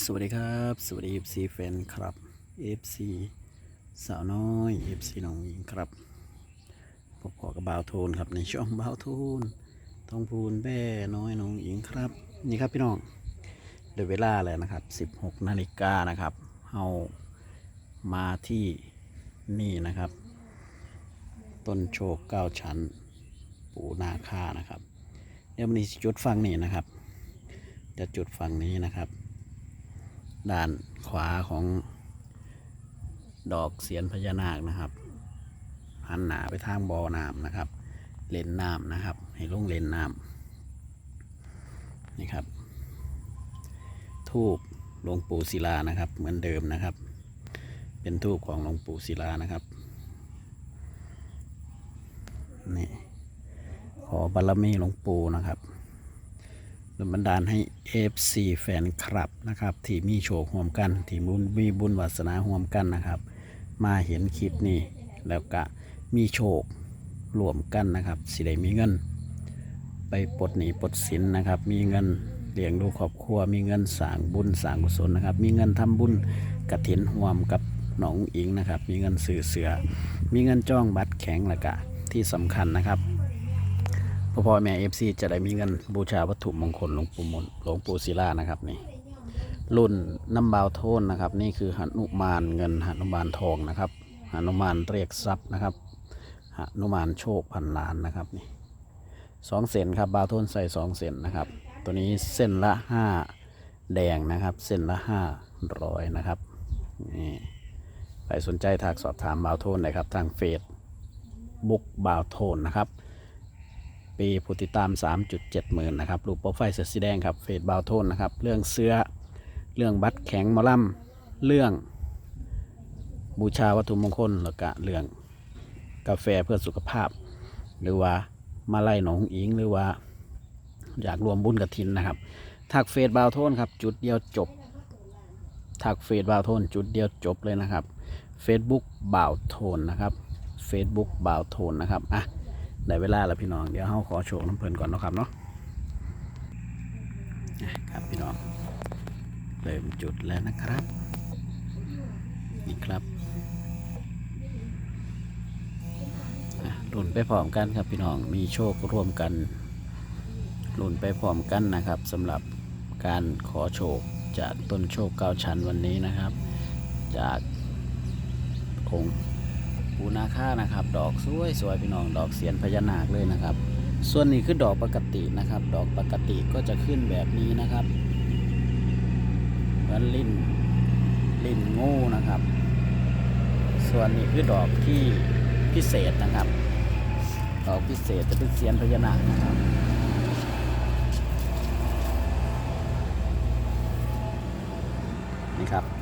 สวัสดีครับ สวัสดี FC แฟนครับ FC สาวน้อย FC น้องหญิงครับพบกับบาวโทนครับในช่องบาวโทนทองพูนแบ่น้อยน้องหญิงครับ นี่ครับพี่น้องเดี๋ยวเวลาแล้วนะครับ 16นาฬิกานะครับเอามาที่นี่นะครับ ต้นโชคเก้าชั้น ปูนาคานะครับ เดี๋ยวมันนี้จุดฟังนี่นะครับ จะจุดฝั่งนี้นะครับ ด้านขวาของดอกเสียนพญานาคนะครับหันหนาไปทางบ่อน้ำนะครับ เลนน้ำนะครับ ให้ลงเลนน้ำนี่ครับ ทูบหลวงปู่ศิลานะครับ เหมือนเดิมนะครับ เป็นทูบของหลวงปู่ศิลานะครับนี่ขอบารมีหลวงปู่นะครับ ดลบันดาลให้ FC แฟนคลับนะครับ ที่มีโชคห่วมกัน ที่บุญมีบุญวาสนาห่วมกันนะครับ มาเห็นคลิปนี้ แล้วก็มีโชครวมกันนะครับ สิได้มีเงิน ไปปลดหนี้ปลดสินนะครับ มีเงินเลี้ยงดูครอบครัว มีเงินสร้างบุญสร้างกุศลนะครับ มีเงินทำบุญกระถินห่วมกับหนองอิงนะครับ มีเงินสื่อเสือ มีเงินจ้องบัตรแข็งละกะที่สำคัญนะครับ พ่อพ่อแม่เอฟซีจะได้มีเงินบูชาวัตถุมงคลหลวงปู่มนหลวงปู่ศิลานะครับนี่รุ่นน้ำบาวโทนนะครับ นี่คือหนุมานเงินหนุมานทองนะครับหนุมานเรียกทรัพย์นะครับหนุมานโชคพันล้านนะครับนี่สองเซนครับบาวโทนใส่สองเซนนะครับ ตัวนี้เส้นละห้าแดงนะครับ เส้นละห้าร้อยนะครับนี่ใครสนใจทักสอบถามบาวโทนเลยครับ ทางเฟซบุ๊กบาวโทนนะครับ ปีผู้ติดตาม 3.7หมื่นนะครับรูปโปรไฟล์เสื้อสีแดงครับเฟซบาวโทนนะครับ เรื่องเสื้อเรื่องบัตรแข็งมอลำเรื่องบูชาวัตถุมงคลแล้วก็เรื่องกาแฟเพื่อสุขภาพ หรือว่ามาไล่หนองอิงหรือว่า อยากรวมบุญกระถินนะครับทักเฟซบาวโทนครับ จุดเดียวจบทักเฟซบาวโทน จุดเดียวจบเลยนะครับ Facebook บ่าวโทนนะครับ Facebook บ่าวโทนนะครับอะ ได้เวลาแล้วพี่น้องเดี๋ยวเฮาขอโชว์น้ำเพลินก่อนนะครับเนาะอะครับพี่น้องเริ่มจุดแล้วนะครับ นี่ครับลุนไปพร้อมกันครับพี่น้องมีโชคร่วมกันลุนไปพร้อมกันนะครับสำหรับการขอโชคจากต้นโชคเก้าชั้นวันนี้นะครับ จากองค์ ปูนาค่านะครับ ดอกสวยสวยพี่น้องดอกเสียนพญานาคเลยนะครับ ส่วนนี้คือดอกปกตินะครับ ดอกปกติก็จะขึ้นแบบนี้นะครับเหมือนลิ้นลิ้นงูนะครับ ส่วนนี้คือดอกที่พิเศษนะครับ ดอกพิเศษจะเป็นเสียนพญานาคนะครับนี่ครับ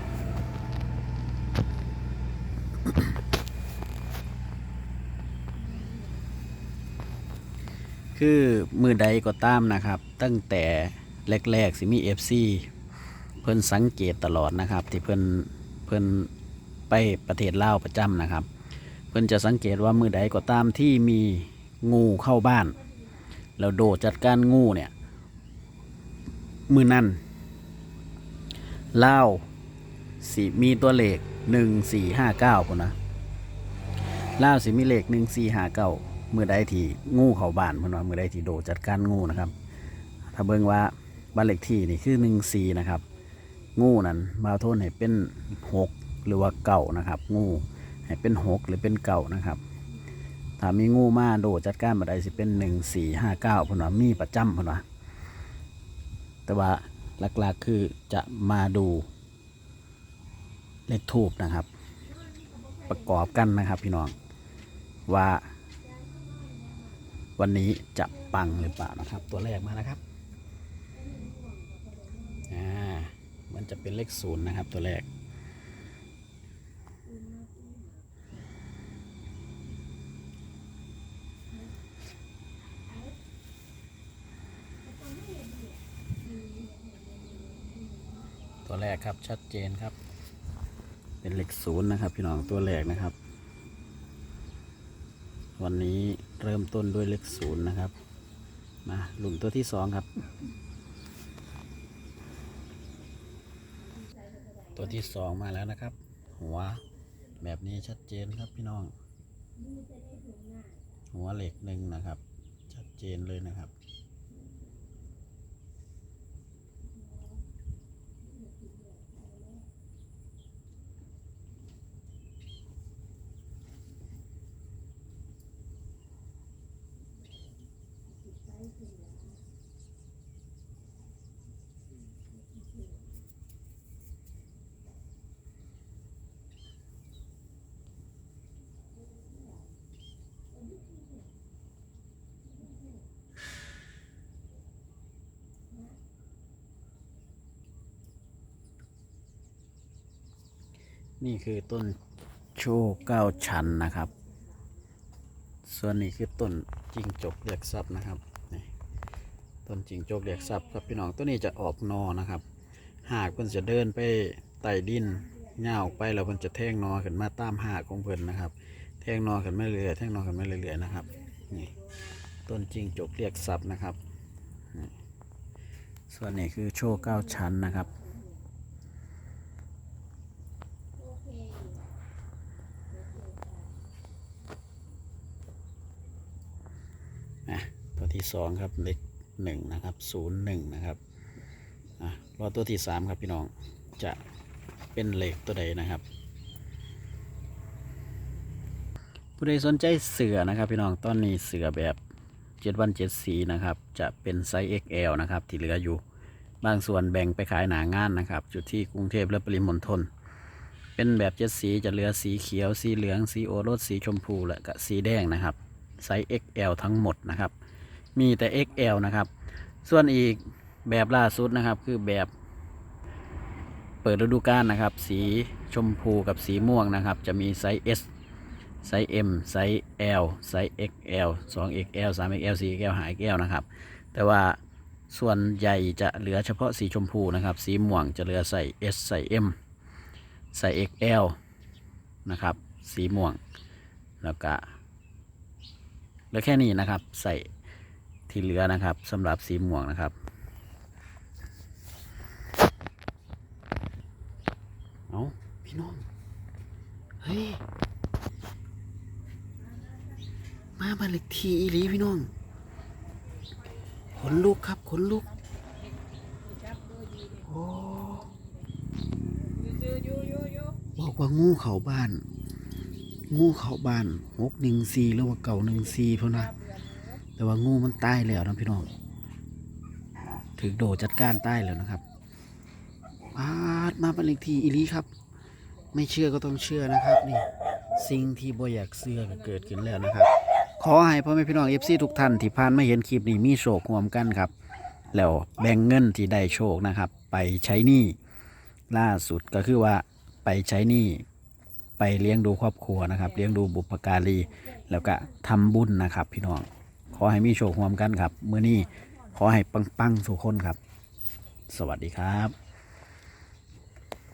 คือมือใดก็ตามนะครับ ตั้งแต่แรกๆสิมีเอฟซีเพิ่นสังเกตตลอดนะครับ ที่เพิ่นเพิ่นไปประเทศลาวประจำนะครับ เพิ่นจะสังเกตว่ามือใดก็ตามที่มีงูเข้าบ้าน แล้วโดดจัดการงูเนี่ยมือนั่นลาวสิมีตัวเลขหนึ่งสี่ห้าเก้าคนนะลาวสิมีเลขหนึ่งสี่ห้าเก้า มื่อใดที่งูเข้าบ้านเพิ่นว่าเมื่อใดที่โดดจัดการงูนะครับ ถ้าเบิ่งว่าบ้านเลขที่นี่คือหนึ่งสี่นะครับ งูนั้นบาโทนให้เป็นหกหรือว่าเก่านะครับ งูให้เป็นหกหรือเป็นเก่านะครับถ้ามีงูมาโดดจัดการมาได้สิเป็นหนึ่งสี่ห้าเก้าพนว่ามีประจำพนว่าแต่ว่าหลักๆคือจะมาดูเลขทูบนะครับ ประกอบกันนะครับพี่น้องว่า วันนี้จะปังหรือเปล่านะครับ ตัวแรกมานะครับอ่ามันจะเป็นเลขศูนย์นะครับ ตัวแรกตัวแรกครับชัดเจนครับ เป็นเลขศูนย์นะครับ พี่น้องตัวแรกนะครับ วันนี้เริ่มต้นด้วยเลขศูนย์นะครับ มาหลุมตัวที่สองครับ ตัวที่สองมาแล้วนะครับ หัวแบบนี้ชัดเจนครับพี่น้อง หัวเหล็กหนึ่งนะครับ ชัดเจนเลยนะครับ นี่คือต้นโชว์เก้าชั้นนะครับ ส่วนนี้คือต้นจิงจกเรียกทรัพย์นะครับนี่ต้นจิงจกเรียกทรัพย์ครับพี่น้องต้นนี้จะออกนอนะครับ หากเพิ่นจะเดินไปไต่ดินเง่าวไปแล้วเพิ่นจะแทงนอขึ้นมาตามหากของเพิ่นนะครับ แทงนอขึ้นมาเรื่อยแทงนอขึ้นมาเรื่อยๆนะครับนี่ต้นจิงจกเรียกทรัพย์นะครับ ส่วนนี้คือโชว์เก้าชั้นนะครับ อะตัวที่สองครับเลขหนึ่งนะครับศูนย์หนึ่งนะครับอะรอตัวที่สามครับพี่น้องจะเป็นเลขตัวใดนะครับ ผู้ใดสนใจเสือนะครับพี่น้องตอนนี้เสือแบบเจ็ดวันเจ็ดสีนะครับ จะเป็นไซส์ XL นะครับที่เหลืออยู่บางส่วนแบ่งไปขายหนางานนะครับ จุดที่กรุงเทพและปริมณฑลเป็นแบบเจ็ดสีจะเหลือสีเขียว สีเหลือง สีโอรสสีชมพูและก็สีแดงนะครับ ไซส์ XL ทั้งหมดนะครับ มีแต่ XL นะครับ ส่วนอีกแบบล่าสุดนะครับ คือแบบเปิดฤดูกาลนะครับ สีชมพูกับสีม่วงนะครับ จะมีไซส์ S ไซส์ M ไซส์ L ไซส์ XL 2XL 3XL 4XL 5XL นะครับ แต่ว่าส่วนใหญ่จะเหลือเฉพาะสีชมพูนะครับ สีม่วงจะเหลือใส่ S ใส่ M ใส่ XL นะครับ สีม่วง แล้วก็ เหลือแค่นี้นะครับ ใส่ที่เหลือนะครับสำหรับสีม่วงนะครับเอาพี่น้องเฮ้ยมาบันเล็กทีอีหลีพี่น้องขนลุกครับขนลุกโอ้บอกว่างูเขาบ้าน งูเขาบ้านหกหนึ่งสี่หรือว่าเก่าหนึ่งสี่เท่านะแต่ว่างูมันตายแล้วนะพี่น้องถึงโดจัดการตายแล้วนะครับปาดมาเป็นเลขทีอีลีครับ ไม่เชื่อก็ต้องเชื่อนะครับนี่สิ่งที่บ่อยากเชื่อก็เกิดขึ้นแล้วนะครับ ขอให้พ่อแม่พี่น้องเอฟซีทุกท่านที่ผ่านมาเห็นคลิปนี้มีโชครวมกันครับ แล้วแบ่งเงินที่ได้โชคนะครับ ไปใช้หนี้ล่าสุดก็คือว่าไปใช้หนี้ ไปเลี้ยงดูครอบครัวนะครับ เลี้ยงดูบุพการีแล้วก็ทำบุญนะครับ พี่น้องขอให้มีโชคร่วมกันครับเมื่อนี้ขอให้ปังๆสุขคนครับ สวัสดีครับ